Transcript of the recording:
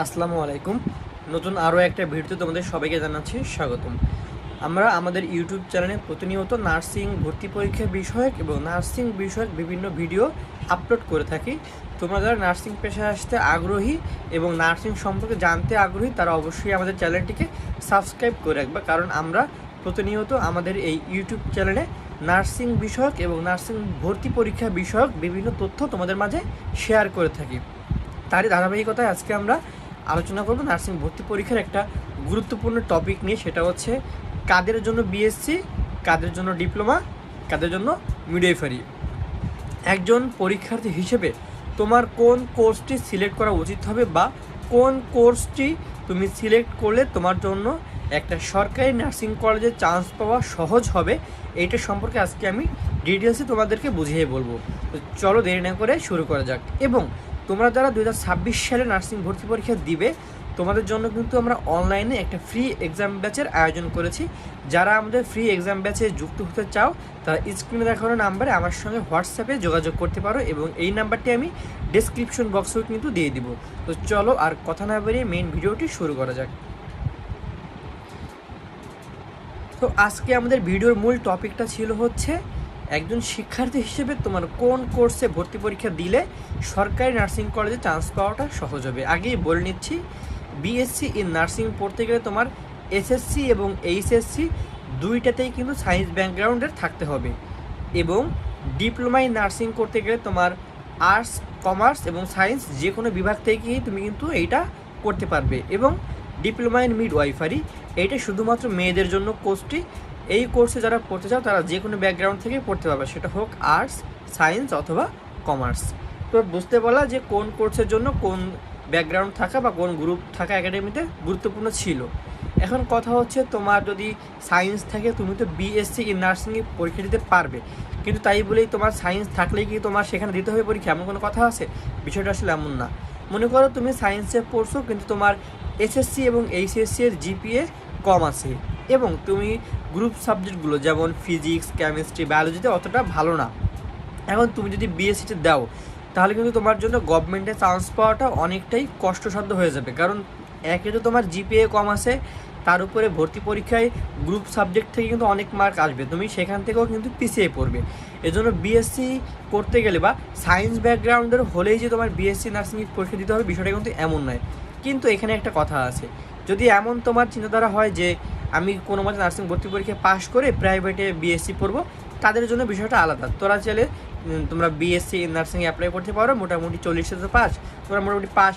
আসসালামু আলাইকুম। নতুন আরও একটা ভিডিওতে তোমাদের সবাইকে জানাচ্ছি স্বাগতম। আমরা আমাদের ইউটিউব চ্যানেলে প্রতিনিয়ত নার্সিং ভর্তি পরীক্ষা বিষয়ক এবং নার্সিং বিষয়ক বিভিন্ন ভিডিও আপলোড করে থাকি। তোমরা যারা নার্সিং পেশায় আসতে আগ্রহী এবং নার্সিং সম্পর্কে জানতে আগ্রহী, তারা অবশ্যই আমাদের চ্যানেলটিকে সাবস্ক্রাইব করে রাখবে, কারণ আমরা প্রতিনিয়ত আমাদের এই ইউটিউব চ্যানেলে নার্সিং বিষয়ক এবং নার্সিং ভর্তি পরীক্ষা বিষয়ক বিভিন্ন তথ্য তোমাদের মাঝে শেয়ার করে থাকি। তারই ধারাবাহিকতায় আজকে আমরা আলোচনা করব নার্সিং ভর্তি পরীক্ষার একটা গুরুত্বপূর্ণ টপিক নিয়ে, সেটা হচ্ছে কাদের জন্য বিএসসি কাদের জন্য ডিপ্লোমা কাদের জন্য মিডওয়াইফারি একজন পরীক্ষার্থী হিসেবে তোমার কোন কোর্সটি সিলেক্ট করা উচিত হবে বা কোন কোর্সটি তুমি সিলেক্ট করলে তোমার জন্য একটা সরকারি নার্সিং কলেজে চান্স পাওয়া সহজ হবে, এইটা সম্পর্কে আজকে আমি ডিটেলসে তোমাদেরকে বুঝিয়ে বলব। তো চলো দেরি না করে শুরু করা যাক। এবং তোমরা যারা দু হাজার ছাব্বিশ সালে নার্সিং ভর্তি পরীক্ষা দিবে, তোমাদের জন্য কিন্তু আমরা অনলাইনে একটা ফ্রি এক্সাম ব্যাচের আয়োজন করেছি। যারা আমাদের ফ্রি এক্সাম ব্যাচে যুক্ত হতে চাও, তারা স্ক্রিনে দেখানো নাম্বারে আমার সঙ্গে হোয়াটসঅ্যাপে যোগাযোগ করতে পারো এবং এই নাম্বারটি আমি ডেসক্রিপশন বক্সেও কিন্তু দিয়ে দিব। তো চলো আর কথা না বেরিয়ে মেইন ভিডিওটি শুরু করা যাক। তো আজকে আমাদের ভিডিওর মূল টপিকটা ছিল হচ্ছে একজন শিক্ষার্থী হিসেবে তোমার কোন কোর্সে ভর্তি পরীক্ষা দিলে সরকারি নার্সিং কলেজে চান্স পাওয়াটা সহজ হবে? আগেই বলে নিচ্ছি বিএসসি ইন নার্সিং পড়তে গেলে তোমার এসএসসি এবং এইচএসসি দুইটাতেই কিন্তু সায়েন্স ব্যাকগ্রাউন্ডের থাকতে হবে। এবং ডিপ্লোমা ইন নার্সিং করতে গেলে তোমার আর্টস কমার্স এবং সায়েন্স যে কোনো বিভাগ থেকেই তুমি কিন্তু এইটা করতে পারবে। এবং ডিপ্লোমা ইন মিড ওয়াইফারি এইটা শুধুমাত্র মেয়েদের জন্য কোর্সটি এই কোর্সে যারা পড়তে চাও, তারা যে কোনো ব্যাকগ্রাউন্ড থেকে পড়তে পারবে। সেটা হোক আর্টস সায়েন্স অথবা কমার্স তো বুঝতে বলা যে কোন কোর্সের জন্য কোন ব্যাকগ্রাউন্ড থাকা বা কোন গ্রুপ থাকা একাডেমিতে গুরুত্বপূর্ণ ছিল। এখন কথা হচ্ছে তোমার যদি সায়েন্স থাকে, তুমি তো বিএসসি ইন নার্সিংয়ে পরীক্ষা দিতে পারবে। কিন্তু তাই বলেই তোমার সায়েন্স থাকলেই কি তোমার সেখানে দিতে হবে পরীক্ষা? এমন কোনো কথা আছে? বিষয়টা আসলে এমন না। মনে করো তুমি সায়েন্সে পড়ছো, কিন্তু তোমার এসএসসি এবং এইচএসসি এর জিপিএ কম আছে। এবং তুমি গ্রুপ সাবজেক্টগুলো যেমন ফিজিক্স কেমিস্ট্রি বায়োলজিতে অতটা ভালো না। এখন তুমি যদি বিএসসিতে দাও, তাহলে কিন্তু তোমার জন্য গভর্নমেন্টে চান্স পাওয়াটা অনেকটাই কষ্টসাধ্য হয়ে যাবে। কারণ একে তো তোমার জিপিএ কম আছে, তার উপরে ভর্তি পরীক্ষায় গ্রুপ সাবজেক্ট থেকে কিন্তু অনেক মার্ক আসবে। তুমি সেখান থেকেও কিন্তু পিছিয়ে পড়বে। এজন্য বিএসসি করতে গেলে বা সায়েন্স ব্যাকগ্রাউন্ডের হলেই যে তোমার বিএসসি নার্সিং পরীক্ষা দিতে হবে, বিষয়টা কিন্তু এমন নয়। কিন্তু এখানে একটা কথা আছে, যদি এমন তোমার চিন্তাধারা হয় যে আমি কোনো মতে নার্সিং ভর্তি পরীক্ষায় পাশ করে প্রাইভেটে বিএসসি পড়ব। তাদের জন্য বিষয়টা আলাদা। তোরা চাইলে তোমরা বিএসসি নার্সিংয়ে অ্যাপ্লাই করতে পারো। মোটামুটি চল্লিশ তো পাস। তোমরা মোটামুটি পাস